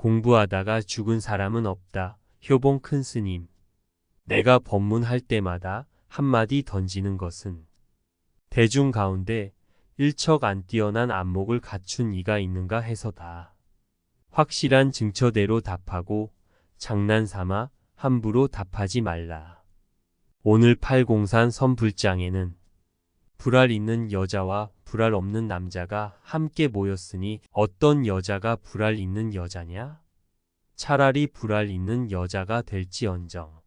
공부하다가 죽은 사람은 없다. 효봉 큰 스님. 내가 법문할 때마다 한마디 던지는 것은 대중 가운데 일척 안 뛰어난 안목을 갖춘 이가 있는가 해서다. 확실한 증처대로 답하고 장난삼아 함부로 답하지 말라. 오늘 팔공산 선불장에는 불알 있는 여자와 불알 없는 남자가 함께 모였으니 어떤 여자가 불알 있는 여자냐? 차라리 불알 있는 여자가 될지언정.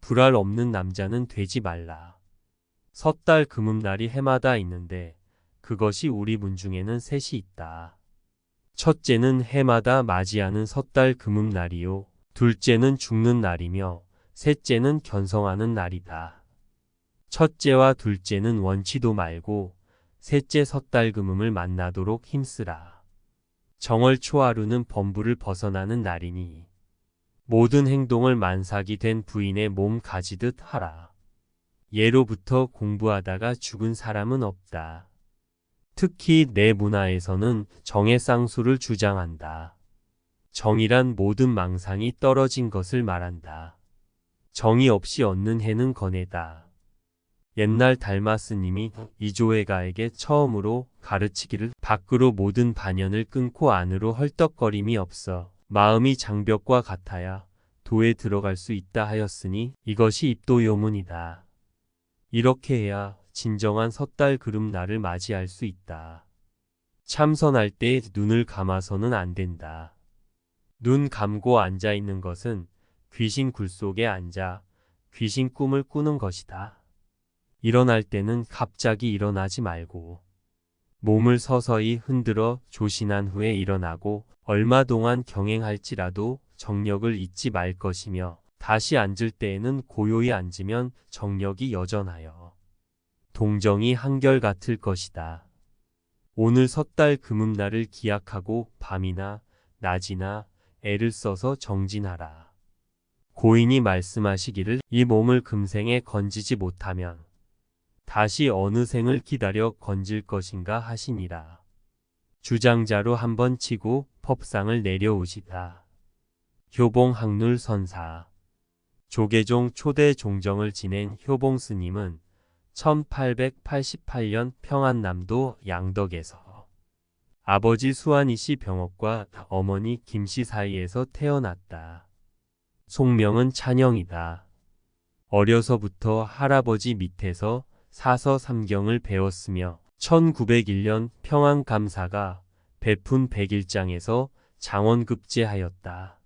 불알 없는 남자는 되지 말라. 섣달 금음날이 해마다 있는데 그것이 우리 문중에는 셋이 있다. 첫째는 해마다 맞이하는 섣달 금음날이요. 둘째는 죽는 날이며 셋째는 견성하는 날이다. 첫째와 둘째는 원치도 말고 셋째 섣달 금음을 만나도록 힘쓰라. 정월 초하루는 범부를 벗어나는 날이니 모든 행동을 만삭이 된 부인의 몸 가지듯 하라. 예로부터 공부하다가 죽은 사람은 없다. 특히 내 문화에서는 정의 쌍수를 주장한다. 정이란 모든 망상이 떨어진 것을 말한다. 정이 없이 얻는 해는 거네다. 옛날 달마스님이 이조회가에게 처음으로 가르치기를 밖으로 모든 반연을 끊고 안으로 헐떡거림이 없어 마음이 장벽과 같아야 도에 들어갈 수 있다 하였으니 이것이 입도요문이다. 이렇게 해야 진정한 섣달 그름 날을 맞이할 수 있다. 참선할 때 눈을 감아서는 안 된다. 눈 감고 앉아 있는 것은 귀신 굴 속에 앉아 귀신 꿈을 꾸는 것이다. 일어날 때는 갑자기 일어나지 말고 몸을 서서히 흔들어 조신한 후에 일어나고 얼마 동안 경행할지라도 정력을 잊지 말 것이며 다시 앉을 때에는 고요히 앉으면 정력이 여전하여 동정이 한결 같을 것이다. 오늘 섣달 금음날을 기약하고 밤이나 낮이나 애를 써서 정진하라. 고인이 말씀하시기를 이 몸을 금생에 건지지 못하면 다시 어느 생을 기다려 건질 것인가 하시니라. 주장자로 한번 치고 법상을 내려오시다. 효봉 학률 선사 조계종 초대 종정을 지낸 효봉 스님은 1888년 평안남도 양덕에서 아버지 수완이 씨 병업과 어머니 김 씨 사이에서 태어났다. 속명은 찬영이다. 어려서부터 할아버지 밑에서 사서 삼경을 배웠으며 1901년 평안감사가 베푼 백일장에서 장원급제하였다.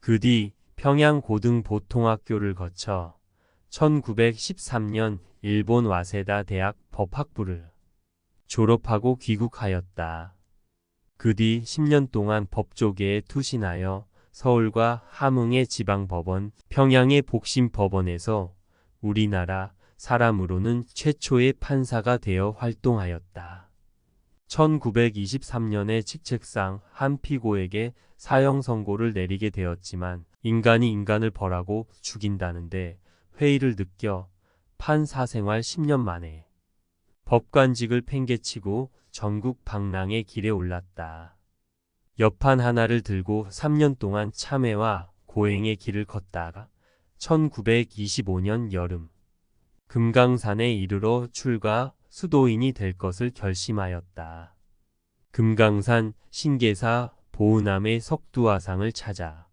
그 뒤 평양고등보통학교를 거쳐 1913년 일본 와세다 대학 법학부를 졸업하고 귀국하였다. 그 뒤 10년 동안 법조계에 투신하여 서울과 함흥의 지방법원, 평양의 복심법원에서 우리나라 사람으로는 최초의 판사가 되어 활동하였다. 1923년에 직책상 한 피고에게 사형 선고를 내리게 되었지만 인간이 인간을 벌하고 죽인다는데 회의를 느껴 판사 생활 10년 만에 법관직을 팽개치고 전국 방랑의 길에 올랐다. 옆판 하나를 들고 3년 동안 참회와 고행의 길을 걷다가 1925년 여름 금강산에 이르러 출가 수도인이 될 것을 결심하였다. 금강산 신계사 보은암의 석두화상을 찾아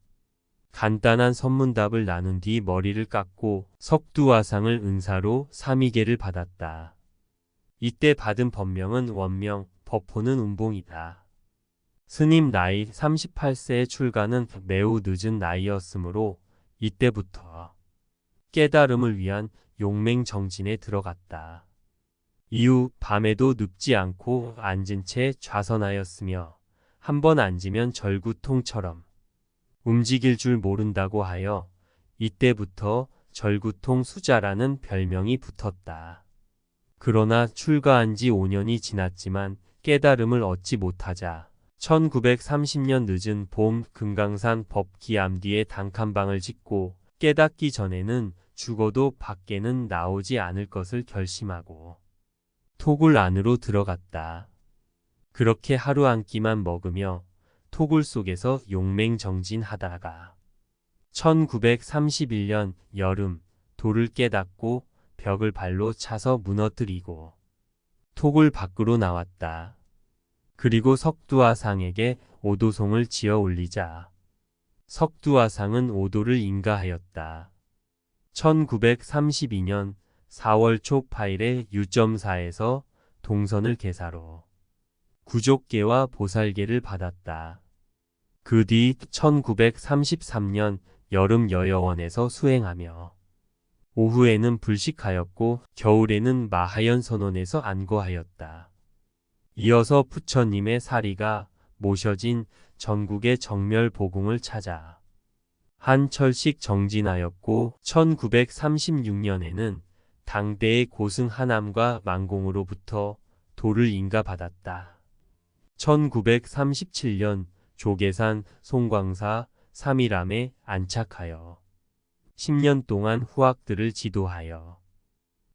간단한 선문답을 나눈 뒤 머리를 깎고 석두화상을 은사로 삼위계를 받았다. 이때 받은 법명은 원명, 법호는 운봉이다. 스님 나이 38세의 출가는 매우 늦은 나이였으므로 이때부터 깨달음을 위한 용맹 정진에 들어갔다. 이후 밤에도 눕지 않고 앉은 채 좌선하였으며 한 번 앉으면 절구통처럼 움직일 줄 모른다고 하여 이때부터 절구통 수자라는 별명이 붙었다. 그러나 출가한 지 5년이 지났지만 깨달음을 얻지 못하자 1930년 늦은 봄 금강산 법기암 뒤에 단칸방을 짓고 깨닫기 전에는 죽어도 밖에는 나오지 않을 것을 결심하고 토굴 안으로 들어갔다. 그렇게 하루 한 끼만 먹으며 토굴 속에서 용맹정진하다가 1931년 여름 돌을 깨닫고 벽을 발로 차서 무너뜨리고 토굴 밖으로 나왔다. 그리고 석두화상에게 오도송을 지어 올리자 석두화상은 오도를 인가하였다. 1932년 4월 초 파일의 유점사에서 동선을 개사로 구족계와 보살계를 받았다. 그 뒤 1933년 여름 여여원에서 수행하며 오후에는 불식하였고 겨울에는 마하연 선원에서 안고하였다. 이어서 부처님의 사리가 모셔진 전국의 정멸 보궁을 찾아 한 철씩 정진하였고 1936년에는 당대의 고승 하남과 망공으로부터 도를 인가받았다. 1937년 조계산 송광사 삼일암에 안착하여 10년 동안 후학들을 지도하여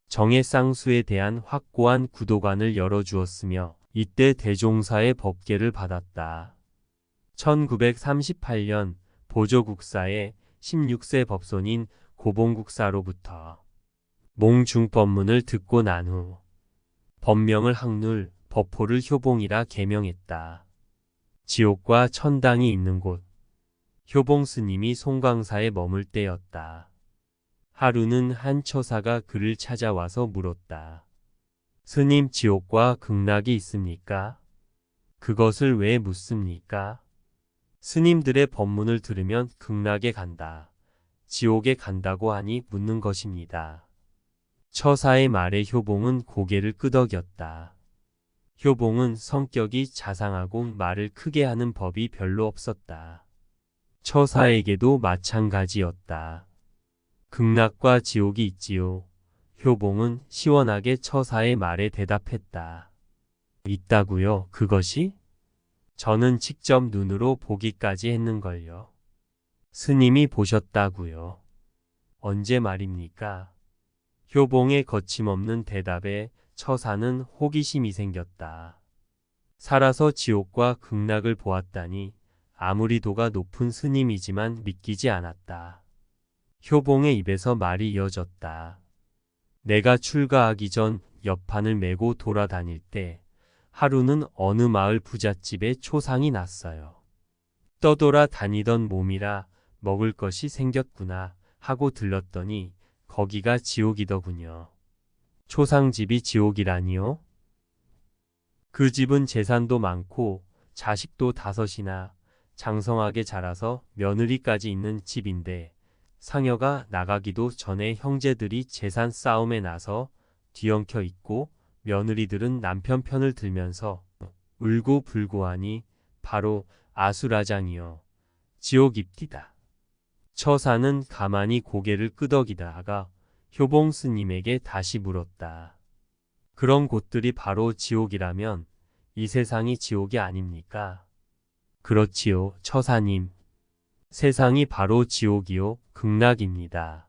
정해쌍수에 대한 확고한 구도관을 열어주었으며 이때 대종사의 법계를 받았다. 1938년 보조국사의 16세 법손인 고봉국사로부터 몽중법문을 듣고 난 후 법명을 항눌 법호를 효봉이라 개명했다. 지옥과 천당이 있는 곳 효봉 스님이 송광사에 머물 때였다. 하루는 한 처사가 그를 찾아와서 물었다. 스님 지옥과 극락이 있습니까? 그것을 왜 묻습니까? 스님들의 법문을 들으면 극락에 간다. 지옥에 간다고 하니 묻는 것입니다. 처사의 말에 효봉은 고개를 끄덕였다. 효봉은 성격이 자상하고 말을 크게 하는 법이 별로 없었다. 처사에게도 마찬가지였다. 극락과 지옥이 있지요. 효봉은 시원하게 처사의 말에 대답했다. 있다고요, 그것이? 저는 직접 눈으로 보기까지 했는걸요. 스님이 보셨다고요. 언제 말입니까? 효봉의 거침없는 대답에 처사는 호기심이 생겼다. 살아서 지옥과 극락을 보았다니 아무리 도가 높은 스님이지만 믿기지 않았다. 효봉의 입에서 말이 이어졌다. 내가 출가하기 전 옆판을 메고 돌아다닐 때 하루는 어느 마을 부잣집에 초상이 났어요. 떠돌아 다니던 몸이라 먹을 것이 생겼구나 하고 들렀더니 거기가 지옥이더군요. 초상집이 지옥이라니요? 그 집은 재산도 많고 자식도 다섯이나 장성하게 자라서 며느리까지 있는 집인데 상여가 나가기도 전에 형제들이 재산 싸움에 나서 뒤엉켜 있고 며느리들은 남편 편을 들면서 울고 불고 하니 바로 아수라장이요. 지옥 입디다. 처사는 가만히 고개를 끄덕이다가 효봉 스님에게 다시 물었다. 그런 곳들이 바로 지옥이라면 이 세상이 지옥이 아닙니까? 그렇지요, 처사님. 세상이 바로 지옥이요, 극락입니다.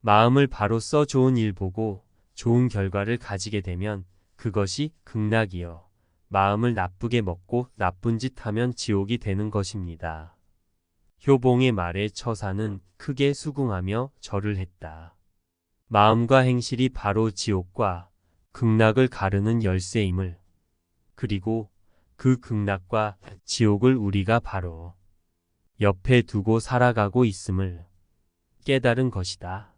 마음을 바로 써 좋은 일 보고 좋은 결과를 가지게 되면 그것이 극락이요. 마음을 나쁘게 먹고 나쁜 짓 하면 지옥이 되는 것입니다. 효봉의 말에 처사는 크게 수긍하며 절을 했다. 마음과 행실이 바로 지옥과 극락을 가르는 열쇠임을 그리고 그 극락과 지옥을 우리가 바로 옆에 두고 살아가고 있음을 깨달은 것이다.